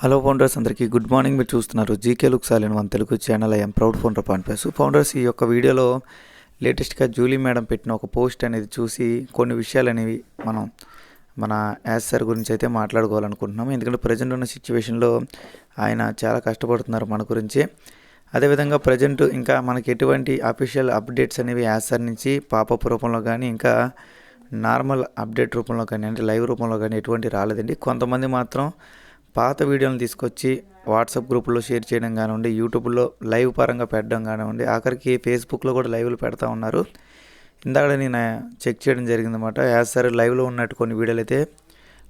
Hello founders అందరికీ good morning మీరు చూస్తున్నారు జీకే లుక్ సాలిన్ one Telugu channel I'm proud founder పాన్పేస్ founders ఈ యొక్క వీడియోలో లేటెస్ట్గా జూలీ మేడం పెట్టిన ఒక పోస్ట్ అనేది చూసి కొన్ని విషయాలు అనేవి మనం మన యాజ్ సార్ గురించి అయితే మాట్లాడుకోవాలనుకుంటున్నాం ఎందుకంటే ప్రజెంట్ ఉన్న సిచ్యువేషన్లో ఆయన చాలా కష్టపడుతున్నారు మన గురించి. అదేవిధంగా ప్రజెంట్ ఇంకా మనకి ఎటువంటి అఫీషియల్ అప్డేట్స్ అనేవి యాజ్ సార్ నుంచి పాపప్ రూపంలో కానీ ఇంకా నార్మల్ అప్డేట్ రూపంలో కానీ అంటే లైవ్ రూపంలో కానీ ఎటువంటి రాలేదండి. కొంతమంది మాత్రం పాత వీడియోలను తీసుకొచ్చి వాట్సాప్ గ్రూపుల్లో షేర్ చేయడం కానివ్వండి యూట్యూబ్లో లైవ్ పరంగా పెట్టడం కానివ్వండి ఆఖరికి ఫేస్బుక్లో కూడా లైవ్లు పెడతా ఉన్నారు. ఇందాక నేను చెక్ చేయడం జరిగిందన్నమాట. యాజ్ సార్ లైవ్లో ఉన్నట్టు కొన్ని వీడియోలు అయితే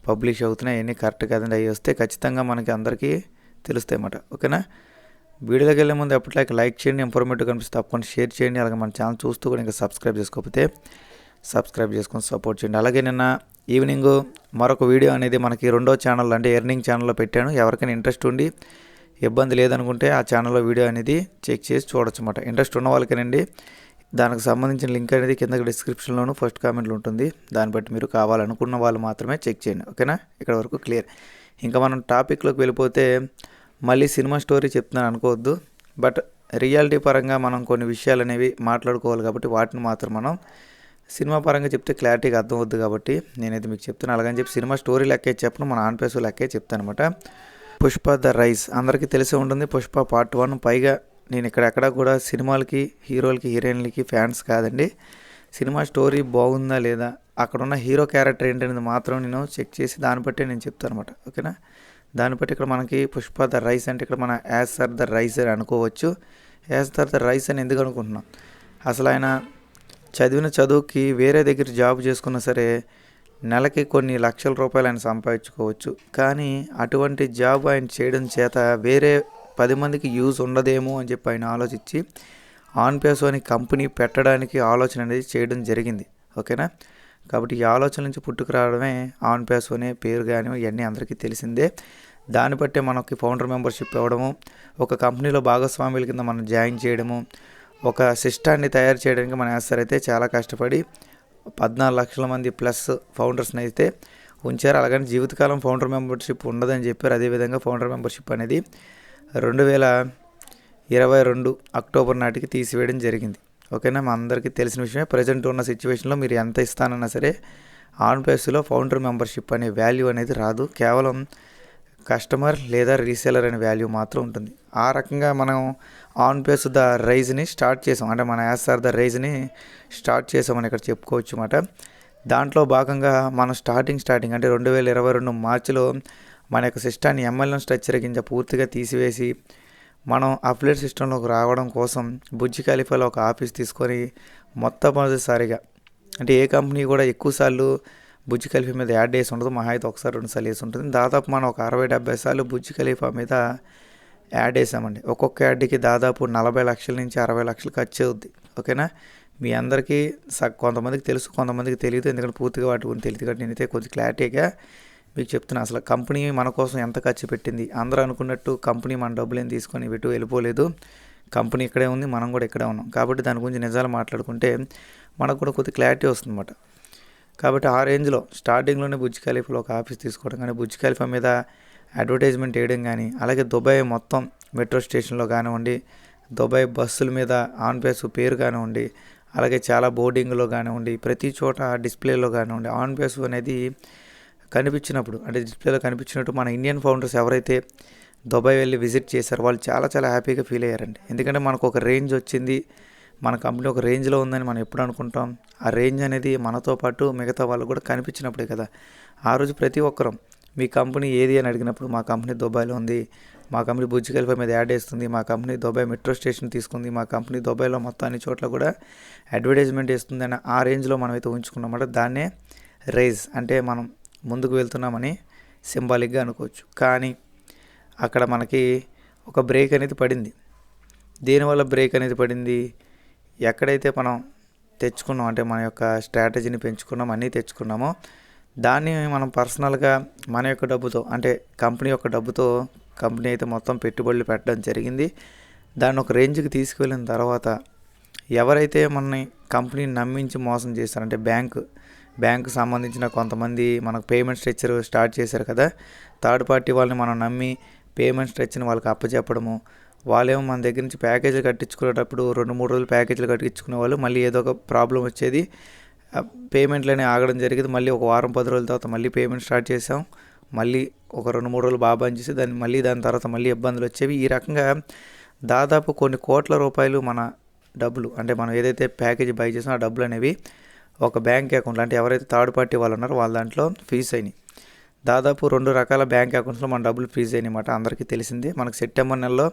పబ్లిష్ అవుతున్నాయి. అవన్నీ కరెక్ట్ కదండి. అవి వస్తే ఖచ్చితంగా మనకి అందరికీ తెలుస్తాయి అన్నమాట. ఓకేనా? వీడియోలోకి వెళ్ళే ముందు ఎప్పటిలాగే లైక్ చేయండి ఇన్ఫర్మేటివ్ కనిపిస్తే తప్పకుండా షేర్ చేయండి. అలాగే మన ఛానల్ చూస్తూ కూడా ఇంకా సబ్స్క్రైబ్ చేసుకోకపోతే సబ్స్క్రైబ్ చేసుకొని సపోర్ట్ చేయండి. అలాగే నిన్న ఈవినింగ్ మరొక వీడియో అనేది మనకి రెండో ఛానల్ అంటే ఎర్నింగ్ ఛానల్లో పెట్టాను. ఎవరికైనా ఇంట్రెస్ట్ ఉండి ఇబ్బంది లేదనుకుంటే ఆ ఛానల్లో వీడియో అనేది చెక్ చేసి చూడొచ్చు అన్నమాట. ఇంట్రెస్ట్ ఉన్న వాళ్ళకేనండి దానికి సంబంధించిన లింక్ అనేది కింద డిస్క్రిప్షన్లోనూ ఫస్ట్ కామెంట్లో ఉంటుంది. దాన్ని బట్టి మీరు కావాలనుకున్న వాళ్ళు మాత్రమే చెక్ చేయండి. ఓకేనా? ఇక్కడ వరకు క్లియర్. ఇంకా మనం టాపిక్లోకి వెళ్ళిపోతే మళ్ళీ సినిమా స్టోరీ చెప్తున్నాను అనుకోవద్దు. బట్ రియాలిటీ పరంగా మనం కొన్ని విషయాలు అనేవి మాట్లాడుకోవాలి కాబట్టి వాటిని మాత్రం మనం సినిమా పరంగా చెప్తే క్లారిటీగా అర్థమవుద్ది కాబట్టి నేనైతే మీకు చెప్తాను అలాగని చెప్పి సినిమా స్టోరీ లెక్కే చెప్పను మన ఆన్ పేసు లెక్కే చెప్తాను అనమాట పుష్ప ద రైస్ అందరికీ తెలిసే ఉంటుంది. పుష్ప పార్ట్ వన్ పైగా నేను ఇక్కడ ఎక్కడ కూడా సినిమాలకి హీరోలకి హీరోయిన్లకి ఫ్యాన్స్ కాదండి. సినిమా స్టోరీ బాగుందా లేదా అక్కడ ఉన్న హీరో క్యారెక్టర్ ఏంటనేది మాత్రం నేను చెక్ చేసి దాన్ని బట్టి నేను చెప్తాను అనమాట ఓకేనా? దాన్ని బట్టి ఇక్కడ మనకి పుష్ప ద రైస్ అంటే ఇక్కడ మన యాజ్ సర్ ద రైస్ అని అనుకోవచ్చు. యాజ్ సర్ ద రైస్ అని ఎందుకు అనుకుంటున్నాం? అసలు ఆయన చదివిన చదువుకి వేరే దగ్గర జాబ్ చేసుకున్నా సరే నెలకి కొన్ని లక్షల రూపాయలు ఆయన సంపాదించుకోవచ్చు. కానీ అటువంటి జాబ్ ఆయన చేయడం చేత వేరే పది మందికి యూజ్ ఉండదేమో అని చెప్పి ఆయన ఆలోచించి ఆన్పేసో అనే అని కంపెనీ పెట్టడానికి ఆలోచన అనేది చేయడం జరిగింది. ఓకేనా? కాబట్టి ఈ ఆలోచన నుంచి పుట్టుకు రావడమే అనే పేరు కానీ ఇవన్నీ అందరికీ తెలిసిందే. దాన్ని బట్టే మనకి ఫౌండర్ మెంబర్షిప్ ఇవ్వడము ఒక కంపెనీలో భాగస్వాముల కింద మనం జాయిన్ చేయడము ఒక సిస్టాన్ని తయారు చేయడానికి మన యాసర్ అయితే చాలా కష్టపడి పద్నాలుగు లక్షల మంది ప్లస్ ఫౌండర్స్ని అయితే ఉంచారు. అలాగని జీవితకాలం ఫౌండర్ మెంబర్షిప్ ఉండదని చెప్పారు. అదేవిధంగా ఫౌండర్ మెంబర్షిప్ అనేది రెండు వేల ఇరవై రెండు అక్టోబర్ నాటికి తీసివేయడం జరిగింది. ఓకేనా? మా అందరికీ తెలిసిన విషయమే. ప్రజెంట్ ఉన్న సిచ్యువేషన్లో మీరు ఎంత ఇస్తానన్నా సరే ఆన్ ప్లేస్లో ఫౌండర్ మెంబర్షిప్ అనే వాల్యూ అనేది రాదు. కేవలం కస్టమర్ లేదా రీసేలర్ అనే వాల్యూ మాత్రం ఉంటుంది. ఆ రకంగా మనం ఆన్ పేస్ ద రైజ్ని స్టార్ట్ చేసాం. అంటే మన యాస్ఆర్ ద రైజ్ని స్టార్ట్ చేసామని ఇక్కడ చెప్పుకోవచ్చు అన్నమాట. దాంట్లో భాగంగా మనం స్టార్టింగ్ స్టార్టింగ్ అంటే రెండు వేల ఇరవై రెండు మార్చిలో మన యొక్క సిస్టాన్ని ఎంఎల్ఎం స్ట్రక్చర్ కింద పూర్తిగా తీసివేసి మనం అప్లేట్ సిస్టంలోకి రావడం కోసం బుజ్జి ఖలీఫాలో ఒక ఆఫీస్ తీసుకొని మొట్టమొదటిసారిగా అంటే ఏ కంపెనీ కూడా ఎక్కువసార్లు బుజ్జి ఖలీఫా మీద యాడ్ చేసి ఉండదు. మహా అయితే ఒకసారి రెండుసార్లు వేసి ఉంటుంది. దాదాపు మనం ఒక అరవై డెబ్బై సార్లు బుజ్జి ఖలీఫా మీద యాడ్ వేసామండి ఒక్కొక్క యాడ్కి దాదాపు నలభై లక్షల నుంచి అరవై లక్షలు ఖర్చు అవుద్ది. ఓకేనా? మీ అందరికీ స కొంతమందికి తెలుసు కొంతమందికి తెలియదు ఎందుకంటే పూర్తిగా వాటి గురించి తెలియదు కాబట్టి నేనైతే కొంచెం క్లారిటీగా మీకు చెప్తున్నా. అసలు కంపెనీ మన కోసం ఎంత ఖర్చు పెట్టింది? అందరూ అనుకున్నట్టు కంపెనీ మన డబ్బులు ఏం తీసుకొని ఇటు వెళ్ళిపోలేదు. కంపెనీ ఇక్కడే ఉంది మనం కూడా ఇక్కడే ఉన్నాం. కాబట్టి దాని గురించి నిజాలు మాట్లాడుకుంటే మనకు కూడా కొద్ది క్లారిటీ వస్తుందన్నమాట. కాబట్టి ఆ రేంజ్లో స్టార్టింగ్లోనే బుజ్జి ఖలీఫాలో ఒక ఆఫీస్ తీసుకోవడం కానీ బుజ్జి ఖలీఫా మీద అడ్వర్టైజ్మెంట్ వేయడం కానీ అలాగే దుబాయ్ మొత్తం మెట్రో స్టేషన్లో కానివ్వండి దుబాయ్ బస్సుల మీద ఆన్ పేస్ పేరు కానివ్వండి అలాగే చాలా బోర్డింగ్లో కానివ్వండి ప్రతి చోట డిస్ప్లేలో కానివ్వండి ఆన్ పేస్ అనేది కనిపించినప్పుడు అంటే డిస్ప్లేలో కనిపించినట్టు మన ఇండియన్ ఫౌండర్స్ ఎవరైతే దుబాయ్ వెళ్ళి విజిట్ చేశారు వాళ్ళు చాలా చాలా హ్యాపీగా ఫీల్ అయ్యారండి. ఎందుకంటే మనకు ఒక రేంజ్ వచ్చింది మన కంపెనీ ఒక రేంజ్లో ఉందని మనం ఎప్పుడు అనుకుంటాం. ఆ రేంజ్ అనేది మనతో పాటు మిగతా వాళ్ళు కూడా కనిపించినప్పుడే కదా. ఆ రోజు ప్రతి ఒక్కరం మీ కంపెనీ ఏది అని అడిగినప్పుడు మా కంపెనీ దుబాయ్లో ఉంది మా కంపెనీ బుజ్జి కలిపి మీద యాడ్ వేస్తుంది మా కంపెనీ దుబాయ్ మెట్రో స్టేషన్ తీసుకుంది మా కంపెనీ దుబాయ్లో మొత్తం అన్ని చోట్ల కూడా అడ్వర్టైజ్మెంట్ వేస్తుంది అని ఆ రేంజ్లో మనం అయితే ఉంచుకున్నామంటే దాన్నే రైజ్ అంటే మనం ముందుకు వెళ్తున్నామని సింబాలిక్గా అనుకోవచ్చు. కానీ అక్కడ మనకి ఒక బ్రేక్ అనేది పడింది. దేనివల్ల బ్రేక్ అనేది పడింది? ఎక్కడైతే మనం తెచ్చుకున్నాం అంటే మన యొక్క స్ట్రాటజీని పెంచుకున్నాం అన్నీ తెచ్చుకున్నామో దాన్ని మనం పర్సనల్గా మన యొక్క డబ్బుతో అంటే కంపెనీ యొక్క డబ్బుతో కంపెనీ అయితే మొత్తం పెట్టుబడులు పెట్టడం జరిగింది. దాన్ని ఒక రేంజ్కి తీసుకువెళ్ళిన తర్వాత ఎవరైతే మనని కంపెనీని నమ్మించి మోసం చేస్తారంటే బ్యాంకు బ్యాంకు సంబంధించిన కొంతమంది మనకు పేమెంట్ స్ట్రక్చర్ స్టార్ట్ చేశారు కదా థర్డ్ పార్టీ వాళ్ళని మనం నమ్మి పేమెంట్ స్ట్రక్చర్ని వాళ్ళకి అప్పచెప్పడము వాళ్ళేమో మన దగ్గర నుంచి ప్యాకేజీలు కట్టించుకునేటప్పుడు రెండు మూడు రోజులు ప్యాకేజీలు కట్టించుకునే వాళ్ళు మళ్ళీ ఏదో ఒక ప్రాబ్లం వచ్చేది. పేమెంట్లనే ఆగడం జరిగింది. మళ్ళీ ఒక వారం పది రోజుల తర్వాత మళ్ళీ పేమెంట్ స్టార్ట్ చేసాం మళ్ళీ ఒక రెండు మూడు రోజులు బాగా చేసి దాన్ని మళ్ళీ దాని తర్వాత మళ్ళీ ఇబ్బందులు వచ్చేవి. ఈ రకంగా దాదాపు కొన్ని కోట్ల రూపాయలు మన డబ్బులు అంటే మనం ఏదైతే ప్యాకేజీ బై చేసామో ఆ డబ్బులు అనేవి ఒక బ్యాంక్ అకౌంట్లో అంటే ఎవరైతే థర్డ్ పార్టీ వాళ్ళు ఉన్నారో వాళ్ళ దాంట్లో ఫీజ్ అయినాయి. దాదాపు రెండు రకాల బ్యాంక్ అకౌంట్స్లో మన డబ్బులు ఫ్రీజ్ అయినాయన్నమాట అందరికీ తెలిసింది. మనకు సెప్టెంబర్ నెలలో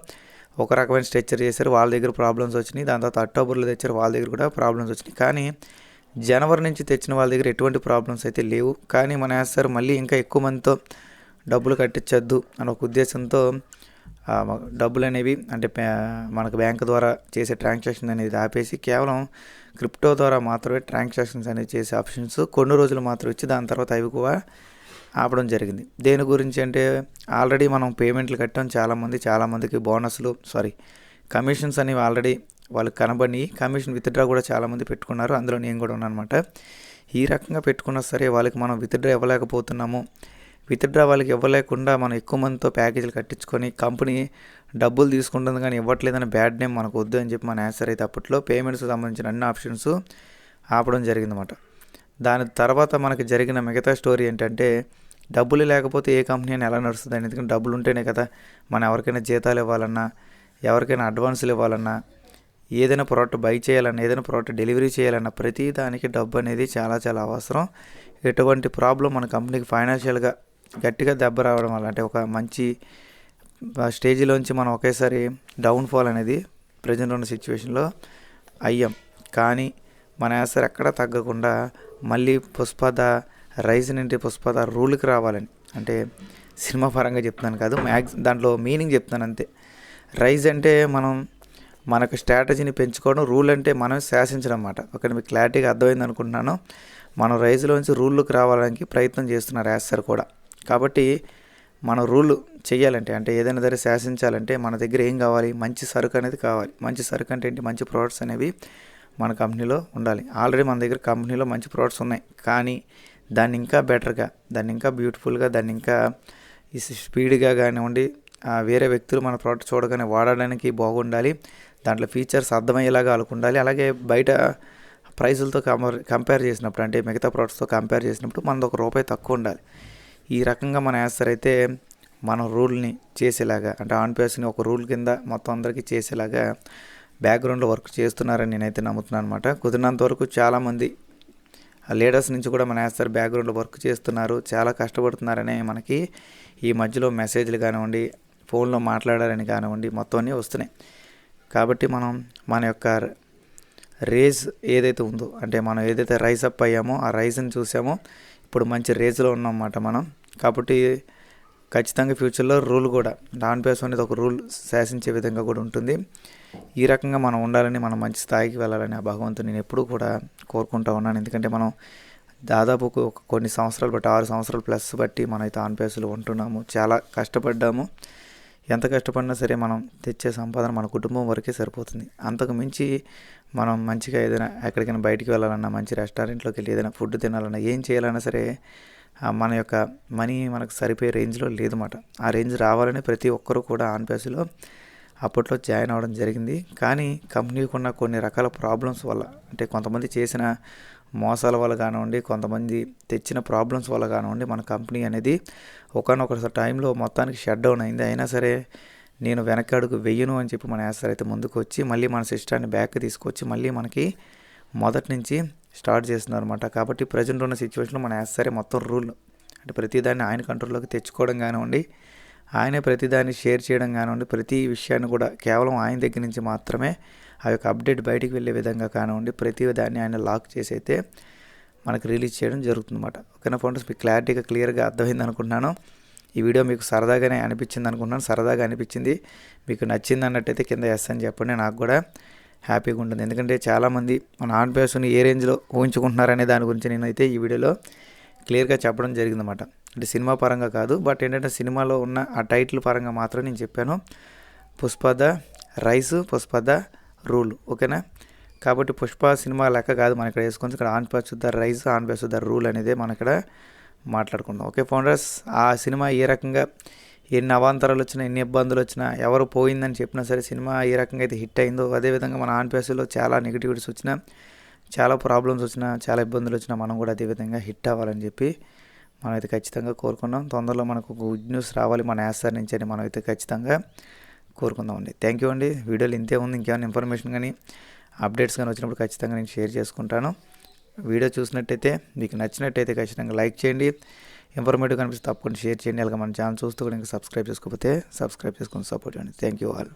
ఒక రకమైన స్ట్రెచ్చర్ చేశారు. వాళ్ళ దగ్గర ప్రాబ్లమ్స్ వచ్చినాయి. దాని తర్వాత అక్టోబర్లో తెచ్చారు. వాళ్ళ దగ్గర కూడా ప్రాబ్లమ్స్ వచ్చినాయి. కానీ జనవరి నుంచి తెచ్చిన వాళ్ళ దగ్గర ఎటువంటి ప్రాబ్లమ్స్ అయితే లేవు. కానీ మన వేస్తారు మళ్ళీ ఇంకా ఎక్కువ మందితో డబ్బులు కట్టించొద్దు అని ఒక ఉద్దేశంతో డబ్బులు అనేవి అంటే మనకు బ్యాంక్ ద్వారా చేసే ట్రాన్సాక్షన్ అనేది ఆపేసి కేవలం క్రిప్టో ద్వారా మాత్రమే ట్రాన్సాక్షన్స్ అనేది చేసే ఆప్షన్స్ కొన్ని రోజులు మాత్రం ఇచ్చి దాని తర్వాత అవి కూడా ఆపడం జరిగింది. దేని గురించి అంటే ఆల్రెడీ మనం పేమెంట్లు కట్టాం. చాలామంది చాలామందికి బోనస్లు సారీ కమిషన్స్ అనేవి ఆల్రెడీ వాళ్ళకి కనబడి కమిషన్ విత్డ్రా కూడా చాలామంది పెట్టుకున్నారు. అందులో నేను కూడా ఉన్నాను అనమాట ఈ రకంగా పెట్టుకున్నా సరే వాళ్ళకి మనం విత్డ్రా ఇవ్వలేకపోతున్నాము. విత్డ్రా వాళ్ళకి ఇవ్వలేకుండా మనం ఎక్కువ మందితో ప్యాకేజీలు కట్టించుకొని కంపెనీ డబ్బులు తీసుకుంటుంది కానీ ఇవ్వట్లేదని బ్యాడ్ నేమ్ మనకు వద్దు అని చెప్పి మన ఆన్సర్ అయితే అప్పట్లో పేమెంట్స్ సంబంధించిన అన్ని ఆప్షన్స్ ఆపడం జరిగిందన్నమాట. దాని తర్వాత మనకి జరిగిన మిగతా స్టోరీ ఏంటంటే డబ్బులు లేకపోతే ఏ కంపెనీ అని ఎలా నడుస్తుంది? ఎందుకంటే డబ్బులు ఉంటేనే కదా మనం ఎవరికైనా జీతాలు ఇవ్వాలన్నా ఎవరికైనా అడ్వాన్సులు ఇవ్వాలన్నా ఏదైనా ప్రోడక్ట్ బై చేయాలన్నా ఏదైనా ప్రోడక్ట్ డెలివరీ చేయాలన్నా ప్రతి దానికి డబ్బు అనేది చాలా చాలా అవసరం. ఎటువంటి ప్రాబ్లం మన కంపెనీకి ఫైనాన్షియల్గా గట్టిగా దెబ్బ రావడం వల్ల అంటే ఒక మంచి స్టేజ్లోంచి మనం ఒకేసారి డౌన్ఫాల్ అనేది ప్రజెంట్ ఉన్న సిచ్యువేషన్లో అయ్యాం. కానీ మన ఆన్సర్ ఎక్కడా తగ్గకుండా మళ్ళీ పుష్పద రైస్ నుండి పుష్పద రూల్కి రావాలని అంటే సినిమా పరంగా చెప్తున్నాను కాదు మ్యాక్స్ దాంట్లో మీనింగ్ చెప్తాను అంతే. రైజ్ అంటే మనం మనకు స్ట్రాటజీని పెంచుకోవడం రూల్ అంటే మనం శాసించడం అన్నమాట. ఒకటి మీకు క్లారిటీగా అర్థమైంది అనుకుంటున్నాను. మనం రైజులోంచి రూల్లోకి రావడానికి ప్రయత్నం చేస్తున్నారు యాసర్ కూడా. కాబట్టి మనం రూల్ చేయాలంటే అంటే ఏదైనా సరే శాసించాలంటే మన దగ్గర ఏం కావాలి? మంచి సరుకు అనేది కావాలి. మంచి సరుకు అంటే ఏంటి? మంచి ప్రోడక్ట్స్ అనేవి మన కంపెనీలో ఉండాలి. ఆల్రెడీ మన దగ్గర కంపెనీలో మంచి ప్రోడక్ట్స్ ఉన్నాయి. కానీ దాన్ని ఇంకా బెటర్గా దాన్ని ఇంకా బ్యూటిఫుల్గా దాన్ని ఇంకా స్పీడ్గా కానివ్వండి వేరే వ్యక్తులు మన ప్రోడక్ట్ చూడగానే వాడడానికి బాగుండాలి. దాంట్లో ఫీచర్స్ అర్థమయ్యేలాగా వాళ్ళకు ఉండాలి. అలాగే బయట ప్రైజులతో కంపేర్ కంపేర్ చేసినప్పుడు అంటే మిగతా ప్రోడక్ట్స్తో కంపేర్ చేసినప్పుడు మనది ఒక రూపాయి తక్కువ ఉండాలి. ఈ రకంగా మన యాసర్ అయితే మనం రూల్ని చేసేలాగా అంటే ఆన్ పేస్ని ఒక రూల్ కింద మొత్తం అందరికీ చేసేలాగా బ్యాక్గ్రౌండ్లో వర్క్ చేస్తున్నారని నేనైతే నమ్ముతున్నాను అనమాట కుదిరినంత వరకు చాలామంది ఆ లీడర్స్ నుంచి కూడా మన యాస్తారు బ్యాక్గ్రౌండ్లో వర్క్ చేస్తున్నారు. చాలా కష్టపడుతున్నారనే మనకి ఈ మధ్యలో మెసేజ్లు కానివ్వండి ఫోన్లో మాట్లాడారని కానివ్వండి మొత్తం అన్నీ వస్తున్నాయి. కాబట్టి మనం మన యొక్క రేజ్ ఏదైతే ఉందో అంటే మనం ఏదైతే రైస్ అప్ అయ్యామో ఆ రైస్ని చూసామో ఇప్పుడు మంచి రేజ్లో ఉన్నామన్నమాట మనం. కాబట్టి ఖచ్చితంగా ఫ్యూచర్లో రూల్ కూడా డాన్ పేస్ అనేది ఒక రూల్ శాసించే విధంగా కూడా ఉంటుంది. ఈ రకంగా మనం ఉండాలని మనం మంచి స్థాయికి వెళ్ళాలని ఆ భగవంతుని నేను ఎప్పుడూ కూడా కోరుకుంటా ఉన్నాను. ఎందుకంటే మనం దాదాపు ఒక కొన్ని సంవత్సరాలు బట్టి ఆరు సంవత్సరాలు ప్లస్ బట్టి మనం అయితే ఆన్ పేసులు ఉంటున్నాము. చాలా కష్టపడ్డాము. ఎంత కష్టపడినా సరే మనం తెచ్చే సంపాదన మన కుటుంబం వరకే సరిపోతుంది. అంతకు మించి మనం మంచిగా ఏదైనా ఎక్కడికైనా బయటికి వెళ్ళాలన్నా మంచి రెస్టారెంట్లోకి వెళ్ళి ఏదైనా ఫుడ్ తినాలన్నా ఏం చేయాలన్నా సరే మన యొక్క మనీ మనకు సరిపోయే రేంజ్లో లేదన్నమాట. ఆ రేంజ్ రావాలని ప్రతి ఒక్కరూ కూడా ఆన్పేసిలో అప్పట్లో జాయిన్ అవ్వడం జరిగింది. కానీ కంపెనీకి ఉన్న కొన్ని రకాల ప్రాబ్లమ్స్ వల్ల అంటే కొంతమంది చేసిన మోసాల వల్ల కానివ్వండి కొంతమంది తెచ్చిన ప్రాబ్లమ్స్ వల్ల కానివ్వండి మన కంపెనీ అనేది ఒకనొక టైంలో మొత్తానికి షట్ డౌన్ అయింది. అయినా సరే నేను వెనక్కి అడుగు వెయ్యను అని చెప్పి మన యాసర్ అయితే ముందుకు వచ్చి మళ్ళీ మన సిస్టాన్ని బ్యాక్ తీసుకొచ్చి మళ్ళీ మనకి మొదటి నుంచి స్టార్ట్ చేస్తున్నారు అనమాట కాబట్టి ప్రజెంట్ ఉన్న సిచ్యువేషన్లో మన యాసరే మొత్తం రూల్ అంటే ప్రతిదాన్ని ఆయన కంట్రోల్లోకి తెచ్చుకోవడం కానివ్వండి ఆయనే ప్రతిదాన్ని షేర్ చేయడం కానివ్వండి ప్రతి విషయాన్ని కూడా కేవలం ఆయన దగ్గర నుంచి మాత్రమే ఆ యొక్క అప్డేట్ బయటికి వెళ్ళే విధంగా కానివ్వండి ప్రతి దాన్ని ఆయన లాక్ చేసి అయితే మనకు రిలీజ్ చేయడం జరుగుతుందన్నమాట. ఓకేనా ఫౌండర్స్? మీకు క్లారిటీగా క్లియర్గా అర్థమైంది అనుకుంటున్నాను. ఈ వీడియో మీకు సరదాగానే అనిపించింది అనుకుంటున్నాను. సరదాగా అనిపించింది. మీకు నచ్చింది అన్నట్టయితే కింద ఎస్ అని చెప్పండి. నాకు కూడా హ్యాపీగా ఉంటుంది. ఎందుకంటే చాలామంది మన ఆన్ పేస్ని ఏ రేంజ్లో ఊహించుకుంటున్నారనే దాని గురించి నేనైతే ఈ వీడియోలో క్లియర్గా చెప్పడం జరిగిందన్నమాట. అంటే సినిమా పరంగా కాదు బట్ ఏంటంటే సినిమాలో ఉన్న ఆ టైటిల్ పరంగా మాత్రం నేను చెప్పాను. పుష్పద రైస్ పుష్పద రూల్ ఓకేనా? కాబట్టి పుష్ప సినిమా లెక్క కాదు మనం ఇక్కడ వేసుకొని ఇక్కడ ఆన్ పేస్ ద రైస్ ఆన్ పేస్ ద రూల్ అనేది మన ఇక్కడ మాట్లాడుకుందాం. ఓకే ఫౌండర్స్ ఆ సినిమా ఏ రకంగా ఎన్ని అవాంతరాలు వచ్చినా ఎన్ని ఇబ్బందులు వచ్చినా ఎవరు పోయిందని చెప్పినా సరే సినిమా ఏ రకంగా అయితే హిట్ అయిందో అదేవిధంగా మన ఆన్పేసులో చాలా నెగిటివిటీస్ వచ్చినా చాలా ప్రాబ్లమ్స్ వచ్చినా చాలా ఇబ్బందులు వచ్చినా మనం కూడా అదేవిధంగా హిట్ అవ్వాలని చెప్పి మనం అయితే ఖచ్చితంగా కోరుకున్నాం. తొందరలో మనకు గుడ్ న్యూస్ రావాలి మన యాసర్ నుంచి అని మనం అయితే ఖచ్చితంగా కోరుకుందామండి. థ్యాంక్ యూ అండి. వీడియోలు ఇంతే ఉంది ఇంకేమైనా ఇన్ఫర్మేషన్ కానీ అప్డేట్స్ కానీ వచ్చినప్పుడు ఖచ్చితంగా నేను షేర్ చేసుకుంటాను. వీడియో చూసినట్టయితే మీకు నచ్చినట్టయితే ఖచ్చితంగా లైక్ చేయండి. ఇన్ఫర్మేటివ్ కనిపిస్తే తప్పకుండా షేర్ చేయండి. అలాగే మన ఛానల్ చూస్తూ కూడా ఇంకా సబ్స్క్రైబ్ చేసుకోకపోతే సబ్స్క్రైబ్ చేసుకొని సపోర్ట్ చేయండి. Thank you all